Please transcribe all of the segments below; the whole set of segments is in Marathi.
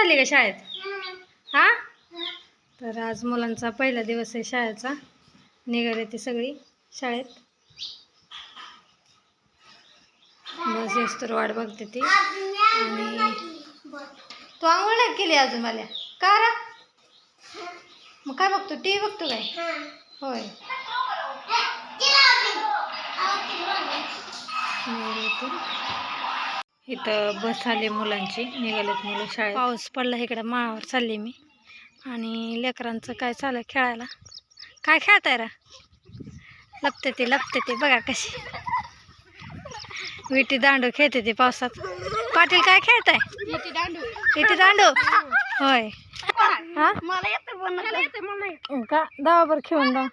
चालली का शाळेत? हा? तर आज मुलांचा पहिला दिवस आहे शाळेचा. निघाले ती सगळी शाळेत. बस येस तर वाट बघते ती. आणि तू आंघोळ नाही केली अजून मला? का रा मग काय बघतो? टी व्ही बघतो काय? होय. इथं बस आली मुलांची. निघालेत मुलं शाळेत. पाऊस पडला इकडं माळावर चालली मी. आणि लेकरांचं काय चालू आहे खेळायला? काय खेळताय रा? लपते ते लपते ते बघा कशी. विटी दांडू खेळते ते पावसात. पाटील काय खेळताय? विटी दांडू. होय. हा? का? दावावर खेळून दाव.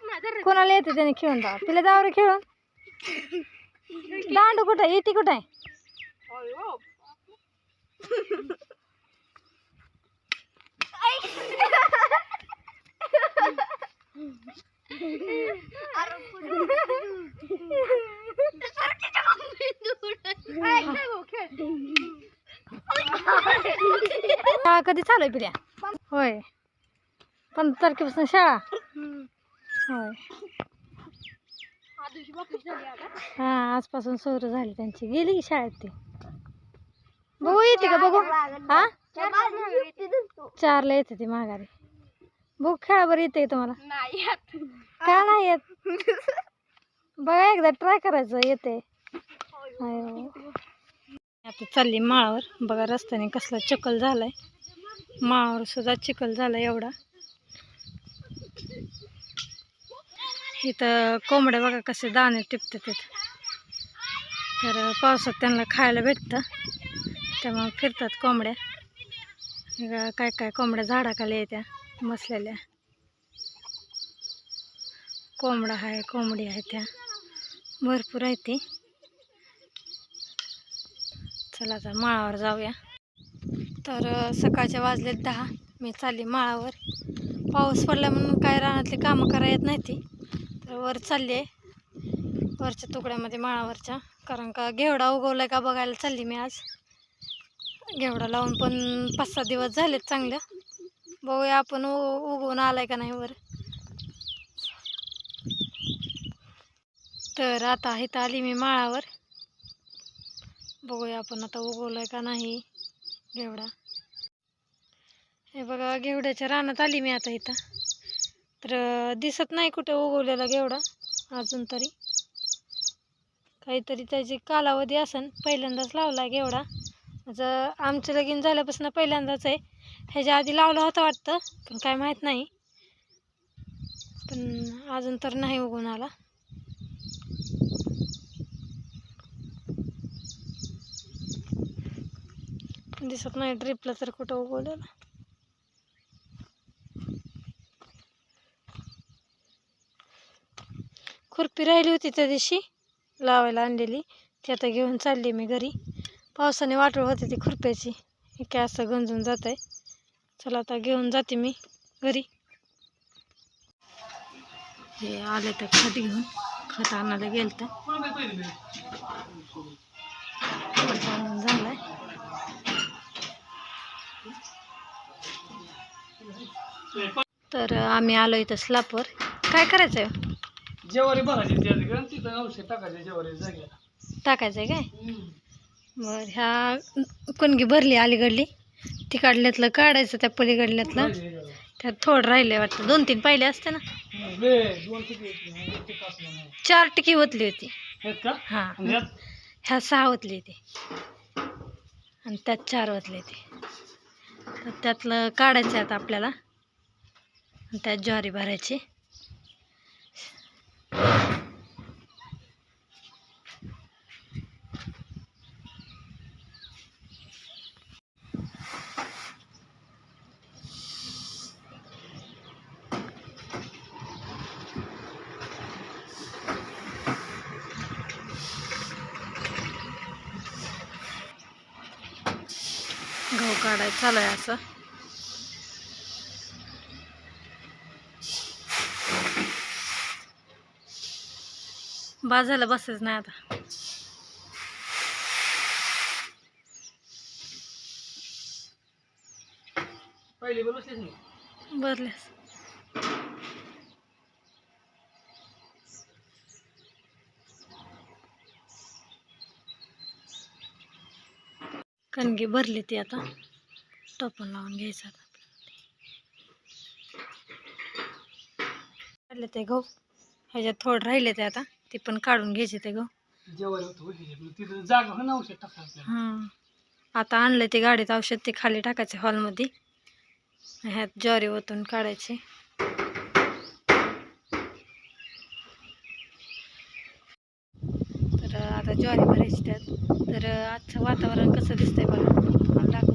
कोणाला येते त्याने खेळून दाव? तिला दावर खेळून? दांडू कुठं आहे? इटी कुठं आहे? शाळा कधी चालू आहे पिल्या? होय. पंधरा तारखेपासून शाळा. होय. हा आजपासून सुरू झाली त्यांची. गेली की शाळेत ती. बघू येते का? बघू. हा? चारला येते ती माघारी. बघू खेळा बरं येते तुम्हाला. का नाही येत? बघा एकदा ट्राय करायचं येते. आता चालली माळावर. बघा रस्त्याने कसला चिखल झालाय. माळावर सुद्धा चिखल झाला एवढा. इथं कोंबड्या बघा कसे दाणे टिपतात तिथं. तर पावसात त्यांना खायला भेटतं. त्यामुळे फिरतात कोंबड्या. काय काय कोंबड्या झाडाखाली येत्या बसलेल्या कोंबडा आहे कोंबडी आहे त्या. भरपूर आहे ती. चला आता माळावर जाऊया. तर सकाळचे सकाळच्या वाजलेत दहा. मी चालली माळावर. पाऊस पडला म्हणून काय रानातली कामं करा येत नाही ती. तर वर चालली आहे वरच्या तुकड्यामध्ये माळावरच्या. कारण का घेवडा उगवला का बघायला चालली मी आज. घेवडा लावून पण पाच सहा दिवस झालेत चांगलं बघूया आपण उ- उगवून आलाय का नाही वर तर आता इथं आली मी माळावर. बघूया आपण आता उगवलाय का नाही घेवडा. हे बघा घेवड्याच्या रानात आली मी आता इथं. तर दिसत नाही कुठे उगवलेला घेवडा अजून तरी. काहीतरी त्याची कालावधी असन. पहिल्यांदाच लावला घेवडा. जर आमचं लगीन झाल्यापासून पहिल्यांदाच आहे. ह्याच्या आधी लावलं होतं वाटतं पण काय माहीत नाही. पण अजून तर नाही उगवून आला. दिसत नाही ड्रिपला तर कुठं उगवलं खुरपी राहिली होती त्या दिवशी लावायला आणलेली. ती आता घेऊन चालली मी घरी. पावसाने वाटोळ होते ती खुरप्याची. हे काय असं गंजून जात आहे चला आता घेऊन जाते मी घरी. हे आले तर खत घेऊन. खत आणायला गेलं तर झालाय. तर आम्ही आलो इथं स्लापवर काय करायचं आहे जेवारी भरायची तिथं औषध टाकायचे जेवारी जागेला. टाकायचं आहे काय बरं ह्या कोणगी भरली अलीकडली. ती काढल्यातलं काढायचं त्या पलीकडल्यातलं. त्यात थोडं राहिले वाटतं. दोन तीन पाहिले असते ना. चार टिकी होतली होती. हां. ह्या सहा होतली होती. आणि त्यात चार होतले ते तर त्यातलं काढायचं आता आपल्याला. आणि त्यात ज्वारी भरायची. काढाय चालू आहे असं. बाजायला बसच नाही आता. बरलेस. कणगी भरली ती आता. टोपण लावून घ्यायचं आता काढले ते गहू. ह्याच्यात थोडं राहिले ते आता. ते पण काढून घ्यायचे ते गहू. हो. आता आणलं ते गाडीत औषध ते खाली टाकायचे हॉलमध्ये. ह्यात ज्वारी ओतून काढायचे. तर आता ज्वारी भरायची त्यात. तर आजचं वातावरण कसं दिसतंय बघा. दाखवते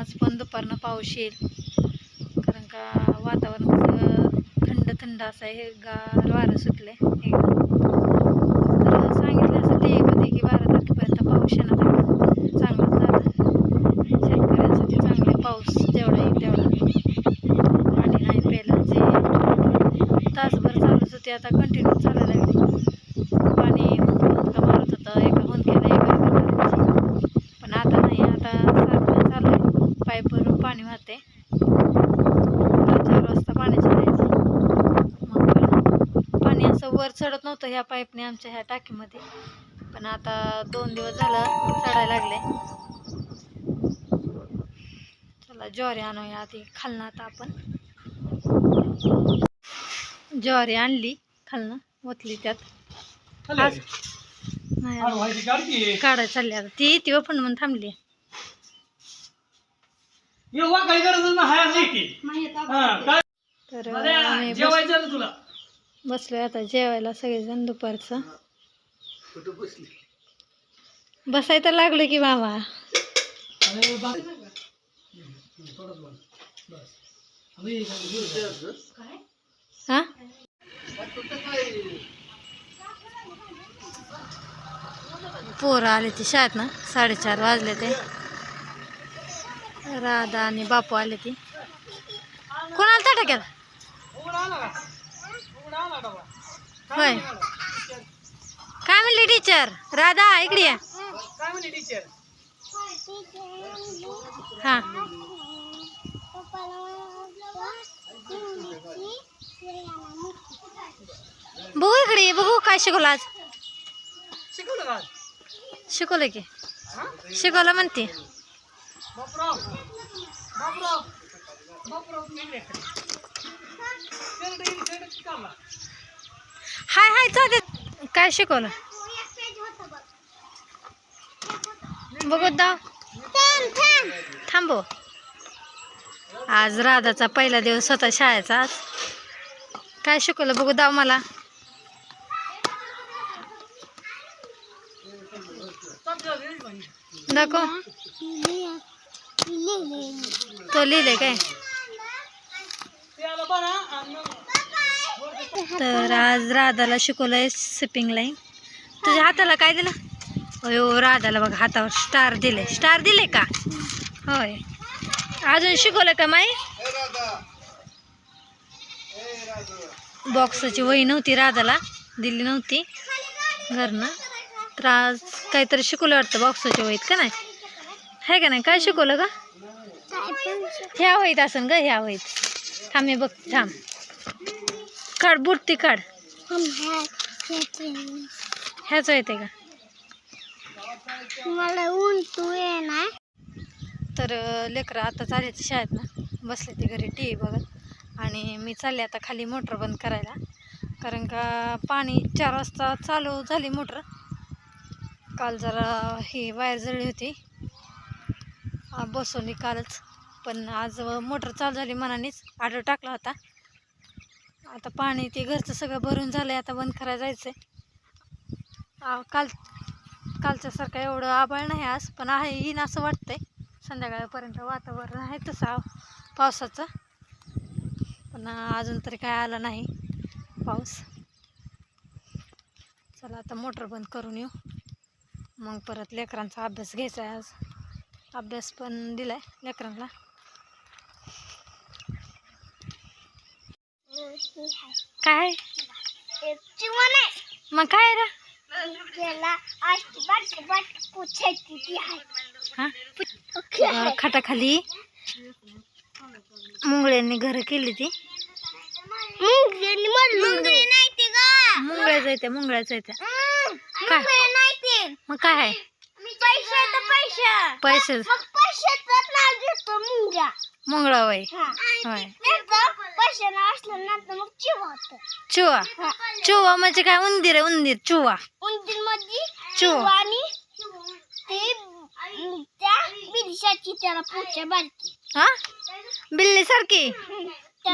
आज पण दुपारनं पाऊस येईल. कारण का वातावरण थंड थंड असं आहे. गार वारं सुटले तर सांगितलं असं ते होते की बारा तारखेपर्यंत पाऊस येणार चांगला चांगलं शेतकऱ्यांसाठी चांगले पाऊस जेवढा येईल तेवढा. पाणी नाही प्यायला जे तासभर चालूच होते. आता कंटिन्यू चालायला लागले पाणी हुंदका मारत होतं एका हुंदक्याला एका एका मारायची. पण आता नाही आता सारखं चालू आहे पाईपवरून पाणी वाहते आता चार वाजता पाण्याची लाइट मग पाणी असं वर चढत नव्हतं ह्या पाईपने आमच्या ह्या टाकीमध्ये. पण आता दोन दिवस झालं चढायला लागले. चला ज्वारी आणूया आधी. खालनं आता आपण. ज्वारी आणली खालनं ओतली त्यात. आज- नाही काढती? काढायला चालली आता ती ती पण म्हणून थांबली येऊ वा काही गरज नाही हाय नाही की. काय तर अरे, आम्ही बस जेवायचं ना तुला बसलोय आता जेवायला सगळेजण दुपारचं. बसली? बसायला तर लागलो की मामा. हा? पोरं आले ते शाळेत ना साडेचार वाजले ते. राधा आणि बापू आले ती. कोणाला तटाक्यात होय. काय म्हणली टीचर राधा, इकडे या. काय म्हणे टीचर हा. बघू इकडे, बघू काय शिकवलं आज. शिकवलं का शिकवलं की. शिकवलं म्हणते. चालते काय शिकवलं बघू दाव थांबव. आज राधाचा पहिला दिवस होता शाळेचा आज. काय शिकवलं? बघू दाव मला. दाखव. तो लिहिले काय ते आलं बरं, आणि मग तर आज राधाला शिकवलंय सिपिंग लाईन तुझ्या हाताला काय दिलं? अयो राधाला बघ हातावर स्टार दिले स्टार दिले का? होय. अजून शिकवलं का माई? बॉक्सची वही नव्हती राधाला. दिली नव्हती. घरनं. तर आज काहीतरी शिकवलं वाटतं बॉक्सच्या वहीत का नाही? आहे का नाही? काय शिकवलं का ह्या वहीत असन ग ह्या वहीत. थांब मी बघ थांब. काढ बुट्टी काढ. ह्याच येते का? मला ऊन तू येणार तर लेकरं आता चालले ते शाळेत ना. बसले ते घरी टी व्ही बघत. आणि मी चालले आता खाली मोटर बंद करायला. कारण का पाणी चार वाजता चालू झाली मोटर. काल जरा ही वायर जळली होती. बसवली कालच. पण आज मोटर चालू झाली मनानेच आडर टाकला होता. आता पाणी ते घरचं सगळं भरून झालं आता बंद करायला जायचं आहे काल कालच्यासारखं एवढं आभाळ नाही आज पण आहे येईन असं वाटतंय. संध्याकाळपर्यंत वातावरण आहे तसं पावसाचं. पण अजून तरी काय आलं नाही पाऊस. चला आता मोटर बंद करून येऊ. मग परत लेकरांचा अभ्यास घ्यायचा आहे आज. अभ्यास पण दिला आहे लेकरांना. काय? मग काय रे? हां? खाटाखाली मुंगळ्यांनी घरं केली ती. मुंगळ्याच आहे त्या मुंगळ्याच त्या. काय? मग काय आहे? पैसे पैसे. पैसे. मुंगळा वय हा. होय. चिव चुवा. म्हणजे काय? उंदीर आहे उंदीर. चुवा. उंदीरमध्ये चिव. आणि त्याला पुढच्या बारकी. हा? बिल्ली सारखी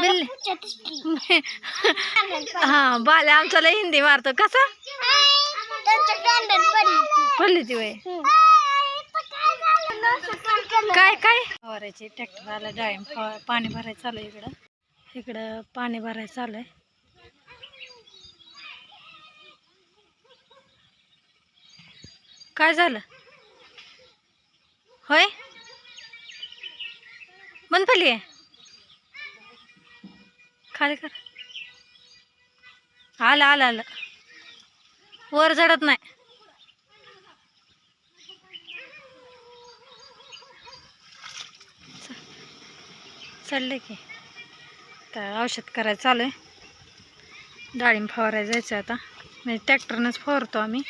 बिल्ली. हा बाल्या आमचा लय हिंदी मारतो. कसा. पडली ती वय हम्म. असं पण केलं. काय काय? फवारायचे ट्रॅक्टर आला डाळिंब फवा पाणी भरायचं चालू आहे इकडं. इकडं पाणी भरायचं चालू आहे. काय झालं? होय? बंद पडली आहे? खाली कर. आलं आलं आलं. वर चढत नाही. चाललंय की. तर औषध करायचं चालू आहे डाळिंब फवारायला जायचं आता. म्हणजे ट्रॅक्टरनंच फवारतो आम्ही.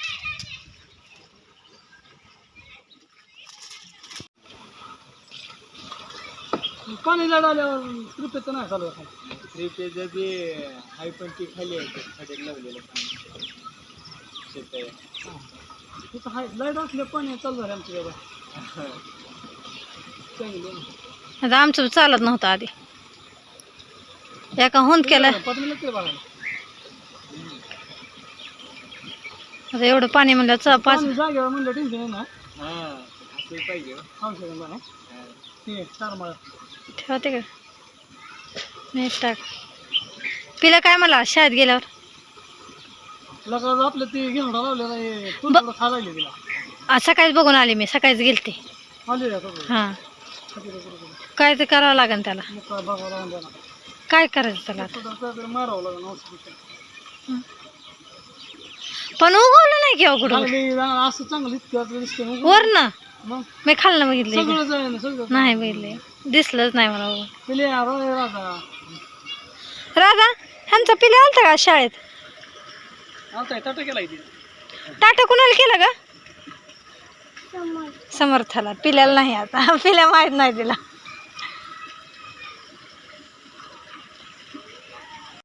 पाणी लाड आल्यावर कृपयेचं नाही चालू. रिपेचं बी हाय पण ती खाली आहे. खड्यात लावलेलं. पाणी शेत हाय. लाइट असल्या पाणी चालू झालं आमच्या चांगलं. आता आमचं चालत नव्हतं आधी. एका हुंद केलं. आता एवढं पाणी म्हणलं च पाच पाणी जागेवर म्हणलं टेन्शन आहे ना. हा असं ठेवते का? मीठ टाक. पिला काय मला शाळेत गेल्यावर? लगा आपलं ते घेवडा लावलेला आहे तो थोडं खायला लागले तिला आज सकाळीच बघून आले मी सकाळीच गेलते. हां. काय ते करावं लागेल त्याला. काय बघावं करायचं त्याला आता? मारावं लागेल पण उगवलं नाही किंवा कुठं? चांगली जा- असं चांगलं इतकं दिसतं मग वर ना मग? मी खाल्लं बघितलं. सगळं नाही बघितले दिसलंच नाही मला उगवून. पिले राजा. राजा राधा ह्यांचा पिल्या आलता का शाळेत? केला इथे टाटा कुणाला केला का समर्थाला. पिल्याला नाही आता. पिल्या माहीत नाही तिला.